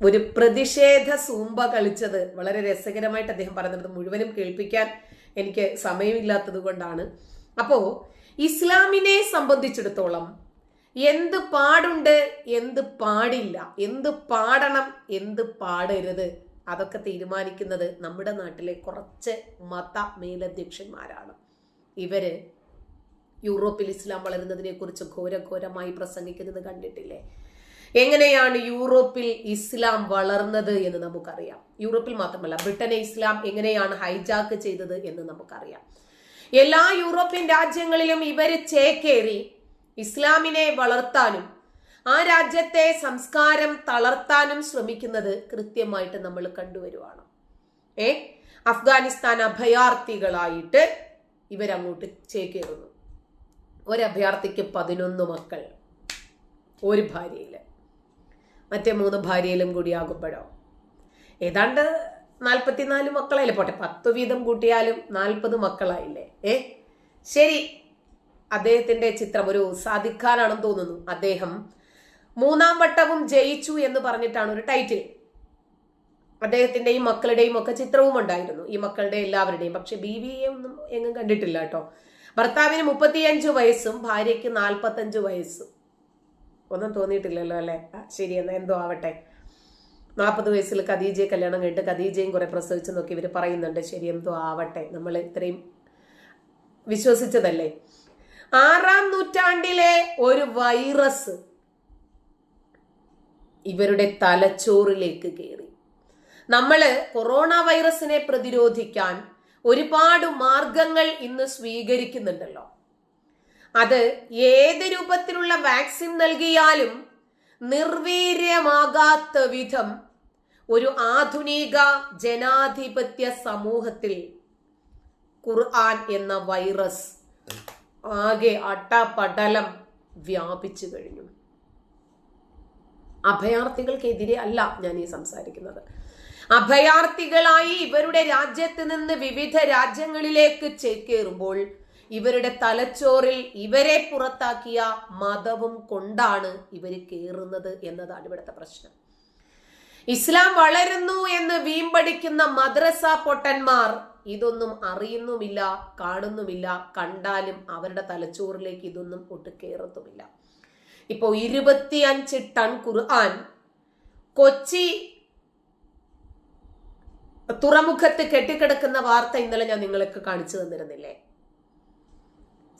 ഒരു പ്രതിഷേധ സൂമ്പ കളിച്ചത് വളരെ രസകരമായിട്ട് അദ്ദേഹം പറയുന്നത് മുഴുവനും കേൾപ്പിക്കാൻ എനിക്ക് സമയമില്ലാത്തത് കൊണ്ടാണ്. അപ്പോ ഇസ്ലാമിനെ സംബന്ധിച്ചിടത്തോളം എന്ത് പാടുണ്ട് എന്ത് പാടില്ല എന്ത് പാടണം എന്ത് പാടരുത് അതൊക്കെ തീരുമാനിക്കുന്നത് നമ്മുടെ നാട്ടിലെ കുറച്ച് മത മേലധ്യക്ഷന്മാരാണ് ഇവർ യൂറോപ്പിൽ ഇസ്ലാം വളരുന്നതിനെ കുറിച്ച് ഘോരഘോരമായി പ്രസംഗിക്കുന്നത് കണ്ടിട്ടില്ലേ? എങ്ങനെയാണ് യൂറോപ്പിൽ ഇസ്ലാം വളർന്നത് എന്ന് നമുക്കറിയാം. യൂറോപ്പിൽ മാത്രമല്ല ബ്രിട്ടനെ ഇസ്ലാം എങ്ങനെയാണ് ഹൈജാക്ക് ചെയ്തത് എന്ന് നമുക്കറിയാം. എല്ലാ യൂറോപ്യൻ രാജ്യങ്ങളിലും ഇവർ ചേക്കേറി ഇസ്ലാമിനെ വളർത്താനും ആ രാജ്യത്തെ സംസ്കാരം തളർത്താനും ശ്രമിക്കുന്നത് കൃത്യമായിട്ട് നമ്മൾ കണ്ടുവരുവാണ്. ഏ? അഫ്ഗാനിസ്ഥാൻ അഭയാർത്ഥികളായിട്ട് ഇവരങ്ങോട്ട് ചേക്കേറുന്നു. ഒരു അഭയാർത്ഥിക്ക് പതിനൊന്ന് മക്കൾ ഒരു ഭാര്യയിൽ മറ്റേ മൂന്ന് ഭാര്യയിലും കൂടി ആകുമ്പോഴോ? ഏതാണ്ട് നാൽപ്പത്തിനാല് മക്കളായില്ലേ? പോട്ടെ പത്ത് വീതം കൂട്ടിയാലും നാൽപ്പത് മക്കളായില്ലേ? ഏ? ശരി. അദ്ദേഹത്തിന്റെ ചിത്രം ഒരു സാധിക്കാനാണെന്ന് തോന്നുന്നു. അദ്ദേഹം മൂന്നാം വട്ടവും ജയിച്ചു എന്ന് പറഞ്ഞിട്ടാണ് ഒരു ടൈറ്റിൽ. അദ്ദേഹത്തിന്റെയും മക്കളുടെയും ഒക്കെ ചിത്രവും ഉണ്ടായിരുന്നു. ഈ മക്കളുടെ എല്ലാവരുടെയും. പക്ഷെ ബി വി എ ഒന്നും എങ്ങും കണ്ടിട്ടില്ല കേട്ടോ. ഭർത്താവിന് മുപ്പത്തിയഞ്ച് വയസ്സും ഭാര്യയ്ക്ക് നാൽപ്പത്തഞ്ച് വയസ്സും. ഒന്നും തോന്നിയിട്ടില്ലല്ലോ അല്ലേ? ശരി എന്നാൽ എന്തോ ആവട്ടെ. നാൽപ്പത് വയസ്സിൽ ഖദീജയെ കല്യാണം കഴിഞ്ഞിട്ട് ഖദീജയും കുറെ പ്രസവിച്ച് നോക്കി ഇവർ പറയുന്നുണ്ട്. ശരി എന്തോ ആവട്ടെ. നമ്മൾ ഇത്രയും വിശ്വസിച്ചതല്ലേ? ആറാം നൂറ്റാണ്ടിലെ ഒരു വൈറസ് ഇവരുടെ തലച്ചോറിലേക്ക് കയറി നമ്മൾ കൊറോണ വൈറസിനെ പ്രതിരോധിക്കാൻ ഒരുപാട് മാർഗങ്ങൾ ഇന്ന് സ്വീകരിക്കുന്നുണ്ടല്ലോ. അത് ഏത് രൂപത്തിലുള്ള വാക്സിൻ നൽകിയാലും നിർവീര്യമാകാത്ത വിധം ഒരു ആധുനിക ജനാധിപത്യ സമൂഹത്തിൽ ഖുർആൻ എന്ന വൈറസ് ആകെ അട്ടപടലം വ്യാപിച്ചു കഴിഞ്ഞു. അഭയാർത്ഥികൾക്കെതിരെ അല്ല ഞാൻ ഈ സംസാരിക്കുന്നത്. അഭയാർത്ഥികളായി ഇവരുടെ രാജ്യത്ത് നിന്ന് വിവിധ രാജ്യങ്ങളിലേക്ക് ചേക്കേറുമ്പോൾ ഇവരുടെ തലച്ചോറിൽ ഇവരെ പുറത്താക്കിയ മതവും കൊണ്ടാണ് ഇവർ കയറുന്നത് എന്നതാണ് ഇവിടുത്തെ പ്രശ്നം. ഇസ്ലാം വളരുന്നു എന്ന് വീമ്പടിക്കുന്ന മദ്രസ പൊട്ടന്മാർ ഇതൊന്നും അറിയുന്നുമില്ല കാണുന്നുമില്ല കണ്ടാലും അവരുടെ തലച്ചോറിലേക്ക് ഇതൊന്നും ഒട്ട് കയറത്തുമില്ല ഇപ്പോ ഇരുപത്തിയഞ്ച് ടൺ ഖുർആൻ കൊച്ചി തുറമുഖത്ത് കെട്ടിക്കിടക്കുന്ന വാർത്ത ഇന്നലെ ഞാൻ നിങ്ങൾക്ക് കാണിച്ചു തന്നിരുന്നില്ലേ?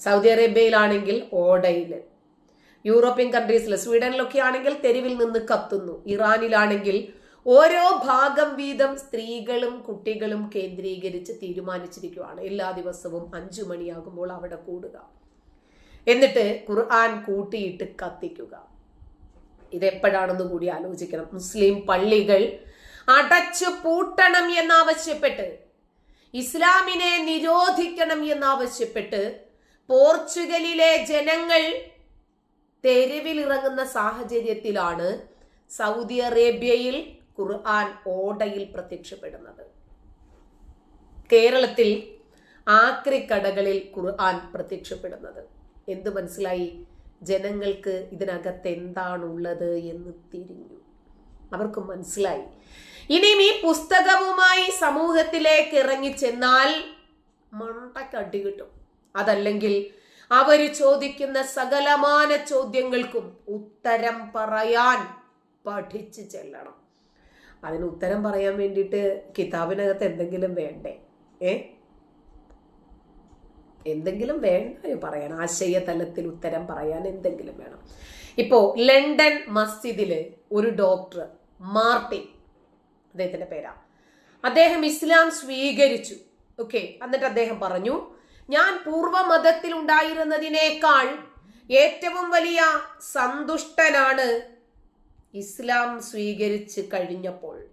സൗദി അറേബ്യയിലാണെങ്കിൽ ഓടയിൽ യൂറോപ്യൻ കൺട്രീസിൽ സ്വീഡനിലൊക്കെ ആണെങ്കിൽ തെരുവിൽ നിന്ന് കത്തുന്നു. ഇറാനിലാണെങ്കിൽ ഓരോ ഭാഗം വീതം സ്ത്രീകളും കുട്ടികളും കേന്ദ്രീകരിച്ച് തീരുമാനിച്ചിരിക്കുകയാണ്. എല്ലാ ദിവസവും അഞ്ചു മണിയാകുമ്പോൾ അവിടെ കൂടുക. എന്നിട്ട് ഖുർആൻ കൂട്ടിയിട്ട് കത്തിക്കുക. ഇതെപ്പോഴാണെന്ന് കൂടി ആലോചിക്കണം. മുസ്ലിം പള്ളികൾ അടച്ചു പൂട്ടണം എന്നാവശ്യപ്പെട്ട് ഇസ്ലാമിനെ നിരോധിക്കണം എന്നാവശ്യപ്പെട്ട് പോർച്ചുഗലിലെ ജനങ്ങൾ തെരുവിലിറങ്ങുന്ന സാഹചര്യത്തിലാണ് സൗദി അറേബ്യയിൽ ഖുർആൻ ഓടയിൽ പ്രത്യക്ഷപ്പെടുന്നത്. കേരളത്തിൽ ആക്രിക്കടകളിൽ ഖുർആൻ പ്രത്യക്ഷപ്പെടുന്നത്. എന്ത് മനസ്സിലായി? ജനങ്ങൾക്ക് ഇതിനകത്ത് എന്താണുള്ളത് എന്ന് തിരിഞ്ഞു. അവർക്ക് മനസ്സിലായി. ഇനിയും ഈ പുസ്തകവുമായി സമൂഹത്തിലേക്ക് ഇറങ്ങിച്ചെന്നാൽ മണ്ടക്കടി കിട്ടും. അതല്ലെങ്കിൽ അവർ ചോദിക്കുന്ന സകലമാന ചോദ്യങ്ങൾക്കും ഉത്തരം പറയാൻ പഠിച്ചു ചെല്ലണം. അതിന് ഉത്തരം പറയാൻ വേണ്ടിയിട്ട് കിതാബിനകത്ത് എന്തെങ്കിലും വേണ്ടേ? ഏ? എന്തെങ്കിലും വേണ്ട പറയാൻ? ആശയ തലത്തിൽ ഉത്തരം പറയാൻ എന്തെങ്കിലും വേണം. ഇപ്പോ ലണ്ടൻ മസ്ജിദിൽ ഒരു ഡോക്ടർ മാർട്ടിൻ അദ്ദേഹത്തിന്റെ പേരാ. അദ്ദേഹം ഇസ്ലാം സ്വീകരിച്ചു. ഓക്കെ? എന്നിട്ട് അദ്ദേഹം പറഞ്ഞു ഞാൻ പൂർവമതത്തിൽ ഉണ്ടായിരുന്നതിനേക്കാൾ ഏറ്റവും വലിയ സന്തുഷ്ടനാണ് ഇസ്ലാം സ്വീകരിച്ച് കഴിഞ്ഞപ്പോൾ.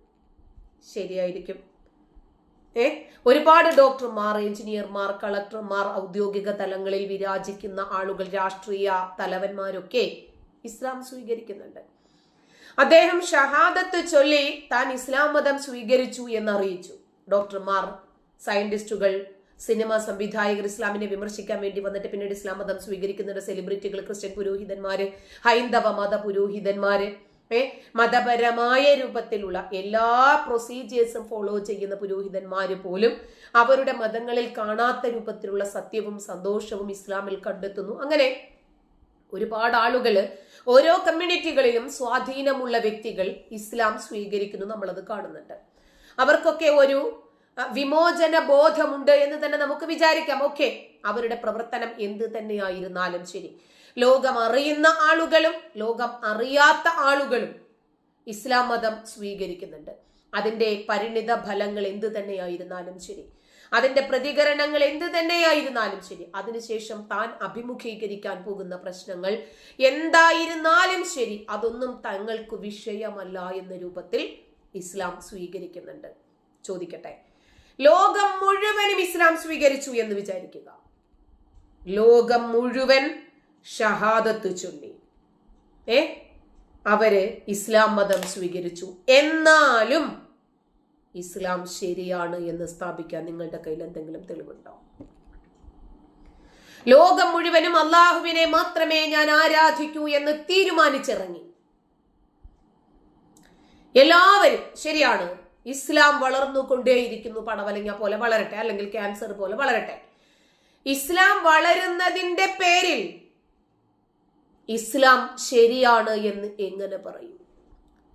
ശരിയായിരിക്കും. ഏ? ഒരുപാട് ഡോക്ടർമാർ എഞ്ചിനീയർമാർ കളക്ടർമാർ ഔദ്യോഗിക തലങ്ങളിൽ വിരാജിക്കുന്ന ആളുകൾ രാഷ്ട്രീയ തലവന്മാരൊക്കെ ഇസ്ലാം സ്വീകരിക്കുന്നുണ്ട്. അദ്ദേഹം ഷഹാദത്ത് ചൊല്ലി താൻ ഇസ്ലാം മതം സ്വീകരിച്ചു എന്നറിയിച്ചു. ഡോക്ടർമാർ സയന്റിസ്റ്റുകൾ സിനിമ സംവിധായകർ ഇസ്ലാമിനെ വിമർശിക്കാൻ വേണ്ടി വന്നിട്ട് പിന്നീട് ഇസ്ലാം മതം സ്വീകരിക്കുന്നുണ്ട് സെലിബ്രിറ്റികൾ ക്രിസ്ത്യൻ പുരോഹിതന്മാര് ഹൈന്ദവ മത പുരോഹിതന്മാര്. മതപരമായ രൂപത്തിലുള്ള എല്ലാ പ്രൊസീജിയേഴ്സും ഫോളോ ചെയ്യുന്ന പുരോഹിതന്മാര് പോലും അവരുടെ മതങ്ങളിൽ കാണാത്ത രൂപത്തിലുള്ള സത്യവും സന്തോഷവും ഇസ്ലാമിൽ കണ്ടെത്തുന്നു. അങ്ങനെ ഒരുപാട് ആളുകൾ ഓരോ കമ്മ്യൂണിറ്റികളിലും സ്വാധീനമുള്ള വ്യക്തികൾ ഇസ്ലാം സ്വീകരിക്കുന്നു നമ്മളത് കാണുന്നുണ്ട്. അവർക്കൊക്കെ ഒരു വിമോചന ബോധമുണ്ട് എന്ന് തന്നെ നമുക്ക് വിചാരിക്കാം. ഓക്കെ അവരുടെ പ്രവർത്തനം എന്ത് തന്നെയായിരുന്നാലും ശരി. ലോകം അറിയുന്ന ആളുകളും ലോകം അറിയാത്ത ആളുകളും ഇസ്ലാം മതം സ്വീകരിക്കുന്നുണ്ട്. അതിന്റെ പരിണിത ഫലങ്ങൾ എന്ത് തന്നെയായിരുന്നാലും ശരി. അതിന്റെ പ്രതികരണങ്ങൾ എന്ത് തന്നെയായിരുന്നാലും ശരി. അതിനുശേഷം താൻ അഭിമുഖീകരിക്കാൻ പോകുന്ന പ്രശ്നങ്ങൾ എന്തായിരുന്നാലും ശരി. അതൊന്നും തങ്ങൾക്ക് വിഷയമല്ല എന്ന രൂപത്തിൽ ഇസ്ലാം സ്വീകരിക്കുന്നുണ്ട്. ചോദിക്കട്ടെ? ലോകം മുഴുവനും ഇസ്ലാം സ്വീകരിച്ചു എന്ന് വിചാരിക്കുക. ലോകം മുഴുവൻ ഷഹാദത്ത് ചൊല്ലി. ഏ? അവർ ഇസ്ലാം മതം സ്വീകരിച്ചു. എന്നാലും ഇസ്ലാം ശരിയാണ് എന്ന് സ്ഥാപിക്കാൻ നിങ്ങളുടെ കയ്യിൽ എന്തെങ്കിലും തെളിവുണ്ടോ? ലോകം മുഴുവനും അള്ളാഹുവിനെ മാത്രമേ ഞാൻ ആരാധിക്കൂ എന്ന് തീരുമാനിച്ചിറങ്ങി. എല്ലാവരും ശരിയാണ്. ഇസ്ലാം വളർന്നുകൊണ്ടേയിരിക്കുന്നു പടവലങ്ങ പോലെ വളരട്ടെ അല്ലെങ്കിൽ ക്യാൻസർ പോലെ വളരട്ടെ. ഇസ്ലാം വളരുന്നതിന്റെ പേരിൽ ഇസ്ലാം ശരിയാണ് എന്ന് എങ്ങനെ പറയും?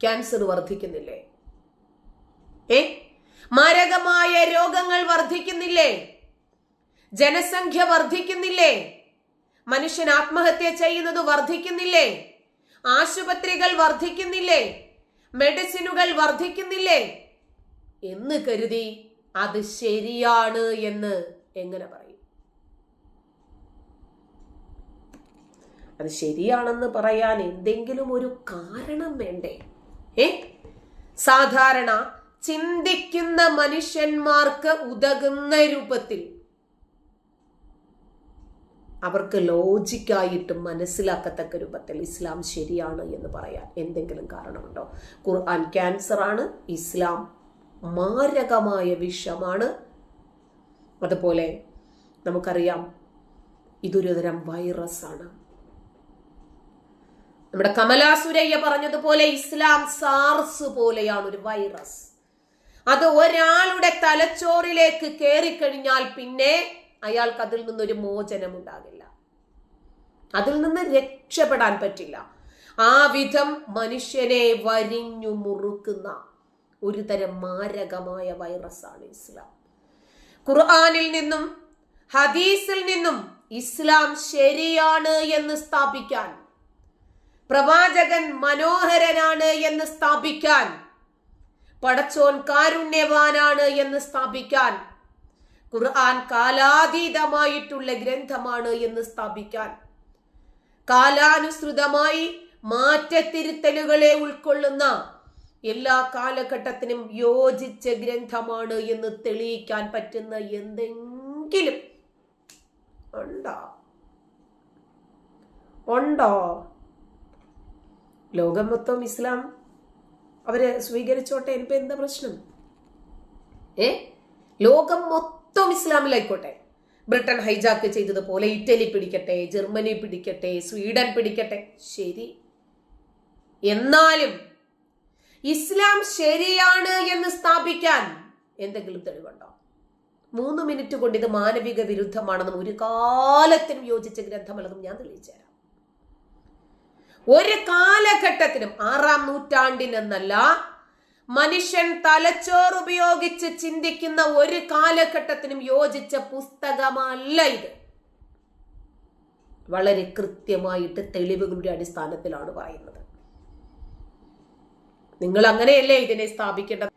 ക്യാൻസർ വർദ്ധിക്കുന്നില്ലേ? ഏ? മാരകമായ രോഗങ്ങൾ വർദ്ധിക്കുന്നില്ലേ? ജനസംഖ്യ വർദ്ധിക്കുന്നില്ലേ? മനുഷ്യൻ ആത്മഹത്യ ചെയ്യുന്നത് വർദ്ധിക്കുന്നില്ലേ? ആശുപത്രികൾ വർദ്ധിക്കുന്നില്ലേ? മെഡിസിനുകൾ വർദ്ധിക്കുന്നില്ലേ? എന്ന് കരുതി അത് ശരിയാണ് എന്ന് എങ്ങനെ പറയും? അത് ശരിയാണെന്ന് പറയാൻ എന്തെങ്കിലും ഒരു കാരണം വേണ്ടേ? ഏ? സാധാരണ ചിന്തിക്കുന്ന മനുഷ്യന്മാർക്ക് ഉതകുന്ന രൂപത്തിൽ അവർക്ക് ലോജിക്കായിട്ട് മനസ്സിലാക്കത്തക്ക രൂപത്തിൽ ഇസ്ലാം ശരിയാണ് എന്ന് പറയാൻ എന്തെങ്കിലും കാരണമുണ്ടോ? ഖുർആൻ ക്യാൻസർ ആണ് ഇസ്ലാം മാരകമായ വിഷമാണ്. അതുപോലെ നമുക്കറിയാം ഇതൊരു തരം വൈറസാണ്. നമ്മുടെ കമലാസുരയ്യ പറഞ്ഞതുപോലെ ഇസ്ലാം സാർസ് പോലെയാണ് ഒരു വൈറസ്. അത് ഒരാളുടെ തലച്ചോറിലേക്ക് കയറിക്കഴിഞ്ഞാൽ പിന്നെ അയാൾക്ക് അതിൽ നിന്നൊരു മോചനം ഉണ്ടാകില്ല അതിൽ നിന്ന് രക്ഷപ്പെടാൻ പറ്റില്ല. ആ വിധം മനുഷ്യനെ വരിഞ്ഞു മുറുക്കുന്ന ഒരു തരം മാരകമായ വൈറസാണ് ഇസ്ലാം. ഖുർആാനിൽ നിന്നും ഹദീസിൽ നിന്നും ഇസ്ലാം ശരിയാണ് എന്ന് സ്ഥാപിക്കാൻ പ്രവാചകൻ മനോഹരനാണ് എന്ന് സ്ഥാപിക്കാൻ പടച്ചോൻ കാരുണ്യവാനാണ് എന്ന് സ്ഥാപിക്കാൻ ഖുർആൻ കാലാതീതമായിട്ടുള്ള ഗ്രന്ഥമാണ് എന്ന് സ്ഥാപിക്കാൻ കാലാനുസൃതമായി മാറ്റത്തിരുത്തലുകളെ ഉൾക്കൊള്ളുന്ന എല്ലാ കാലഘട്ടത്തിനും യോജിച്ച ഗ്രന്ഥമാണ് എന്ന് തെളിയിക്കാൻ പറ്റുന്ന എന്തെങ്കിലും ഉണ്ടോ? ഉണ്ടോ? ലോകം മൊത്തം ഇസ്ലാം. അവരെ സ്വീകരിച്ചോട്ടെ? എനിക്ക് എന്താ പ്രശ്നം? ഏ? ലോകം മൊത്തം ഇസ്ലാമിലായിക്കോട്ടെ. ബ്രിട്ടൻ ഹൈജാക്ക് ചെയ്തതുപോലെ ഇറ്റലി പിടിക്കട്ടെ ജർമ്മനി പിടിക്കട്ടെ സ്വീഡൻ പിടിക്കട്ടെ. ശരി. എന്നാലും ഇസ്ലാം ശരിയാണ് എന്ന് സ്ഥാപിക്കാൻ എന്തെങ്കിലും തെളിവുണ്ടോ? മൂന്ന് മിനിറ്റ് കൊണ്ട് ഇത് മാനവിക വിരുദ്ധമാണെന്നും ഒരു കാലത്തിനും യോജിച്ച ഗ്രന്ഥമല്ലെന്നും ഞാൻ തെളിയിച്ചു തരാം. ഒരു കാലഘട്ടത്തിനും ആറാം നൂറ്റാണ്ടിനെന്നല്ല മനുഷ്യൻ തലച്ചോർ ഉപയോഗിച്ച് ചിന്തിക്കുന്ന ഒരു കാലഘട്ടത്തിനും യോജിച്ച പുസ്തകമല്ല ഇത്. വളരെ കൃത്യമായിട്ട് തെളിവുകളുടെ അടിസ്ഥാനത്തിലാണ് പറയുന്നത്. നിങ്ങൾ അങ്ങനെയല്ലേ ഇതിനെ സ്ഥാപിക്കേണ്ടത്?